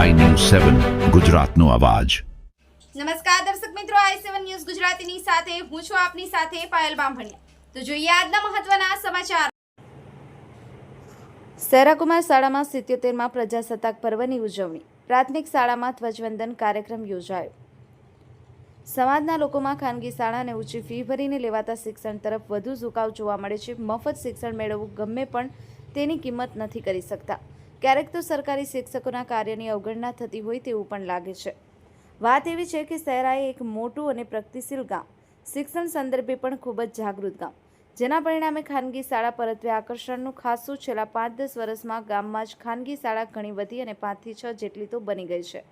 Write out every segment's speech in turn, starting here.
સેવન ગુજરાતનો અવાજ. નમસ્કાર દર્શક મિત્રો આઈ સેવન ન્યૂઝ ગુજરાતીની સાથે હું છું આપની સાથે પાયલ બામભણિયા. તો જોઈએ આજના મહત્વના સમાચાર. સેરાકુમાર શાળામાં સિત્યોતેરમાં પ્રજાસત્તાક પર્વની ઉજવણી. પ્રાથમિક શાળામાં ધ્વજવંદન કાર્યક્રમ યોજાયો. સમાજના લોકોમાં ખાનગી શાળાને ઊંચી ફી ભરીને લેવાતા શિક્ષણ તરફ વધુ ઝુકાવ જોવા મળે છે. મફત શિક્ષણ મેળવવું ગમે પણ તેની કિંમત નથી કરી શકતા. ક્યારેક તો સરકારી શિક્ષકોના કાર્યની અવગણના થતી હોય તેવું પણ લાગે છે. વાત એવી છે કે સહેરાએ એક મોટું અને પ્રગતિશીલ ગામ, શિક્ષણ સંદર્ભે પણ ખૂબ જ જાગૃત ગામ. જેના પરિણામે ખાનગી શાળા પરત્વે આકર્ષણનું ખાસું છેલ્લા પાંચ દસ વર્ષમાં ગામમાં જ ખાનગી શાળા ઘણી વધી અને પાંચથી છ જેટલી તો બની ગઈ છે.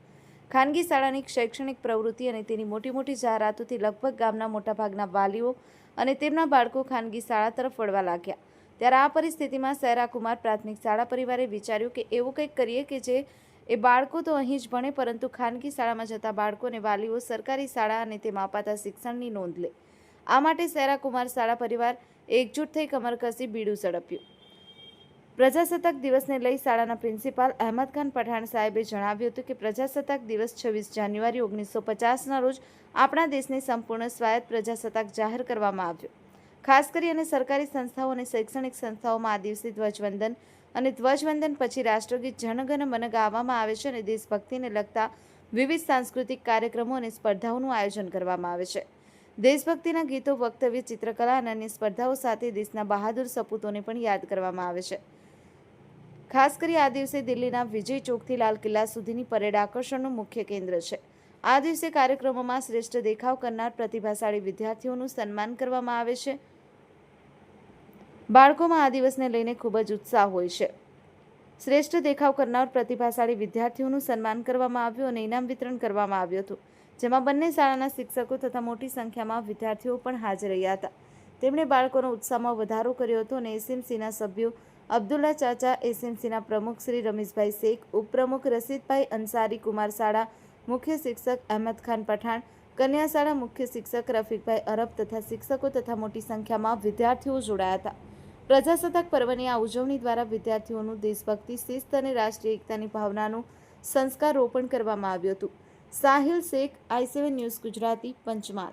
ખાનગી શાળાની શૈક્ષણિક પ્રવૃત્તિ અને તેની મોટી મોટી જાહેરાતોથી લગભગ ગામના મોટાભાગના વાલીઓ અને તેમના બાળકો ખાનગી શાળા તરફ વળવા લાગ્યા. ત્યારે આ પરિસ્થિતિમાં સૈરા કુમાર પ્રાથમિક શાળા પરિવારે વિચાર્યું કે એવું કંઈક કરીએ કે જે એ બાળકો તો અહીં જ ભણે, પરંતુ ખાનગી શાળામાં જતા બાળકો અને વાલીઓ સરકારી શાળા અને તેમાં અપાતા શિક્ષણની નોંધ લે. આ માટે સૈરા કુમાર શાળા પરિવાર એકજૂટ થઈ કમર કસી બીડું ઝડપ્યું. પ્રજાસત્તાક દિવસને લઈ શાળાના પ્રિન્સિપાલ અહેમદ ખાન પઠાણ સાહેબે જણાવ્યું હતું કે પ્રજાસત્તાક દિવસ છવ્વીસ જાન્યુઆરી ઓગણીસો પચાસના રોજ આપણા દેશને સંપૂર્ણ સ્વાયત્ત પ્રજાસત્તાક જાહેર કરવામાં આવ્યો. ખાસ કરી અને સરકારી સંસ્થાઓ અને શૈક્ષણિક સંસ્થાઓમાં આ દિવસે ધ્વજવંદન અને ધ્વજવંદન પછી રાષ્ટ્રગીત જનગણ મન ગાવામાં આવે છે અને દેશભક્તિને લગતા વિવિધ સાંસ્કૃતિક કાર્યક્રમો અને સ્પર્ધાઓનું આયોજન કરવામાં આવે છે. દેશભક્તિના ગીતો, વક્તવ્ય, ચિત્રકલા અને અન્ય સ્પર્ધાઓ સાથે દેશના બહાદુર સપૂતોને પણ યાદ કરવામાં આવે છે. ખાસ કરી આ દિવસે દિલ્હીના વિજય ચોકથી લાલ કિલ્લા સુધીની પરેડ આકર્ષણનું મુખ્ય કેન્દ્ર છે. આ દિવસે કાર્યક્રમોમાં શ્રેષ્ઠ દેખાવ કરનાર પ્રતિભાશાળી વિદ્યાર્થીઓનું સન્માન કરવામાં આવે છે. બાળકોમાં આ દિવસને લઈને ખૂબ જ ઉત્સાહ હોય છે. શ્રેષ્ઠ દેખાવ કરનાર પ્રતિભાશાળી વિદ્યાર્થીઓનું સન્માન કરવામાં આવ્યું અને ઇનામ વિતરણ કરવામાં આવ્યું હતું, જેમાં બંને શાળાના શિક્ષકો તથા મોટી સંખ્યામાં વિદ્યાર્થીઓ પણ હાજર રહ્યા હતા. તેમણે બાળકોનો ઉત્સાહમાં વધારો કર્યો હતો અને એસએમસીના સભ્યો અબ્દુલ્લા ચાચા, એસએમસીના પ્રમુખ શ્રી રમેશભાઈ શેખ, ઉપપ્રમુખ રસીદભાઈ અંસારી, કુમાર શાળા મુખ્ય શિક્ષક અહેમદ ખાન પઠાણ, કન્યા શાળા મુખ્ય શિક્ષક રફીકભાઈ અરબ તથા શિક્ષકો તથા મોટી સંખ્યામાં વિદ્યાર્થીઓ જોડાયા હતા. પ્રજાસત્તાક પર્વની આ ઉજવણી દ્વારા વિદ્યાર્થીઓનું દેશભક્તિ, શિસ્ત અને રાષ્ટ્રીય એકતાની ભાવનાનું સંસ્કાર રોપણ કરવામાં આવ્યું હતું. Sahil Shaikh, I seven news Gujarati, Panchmahal.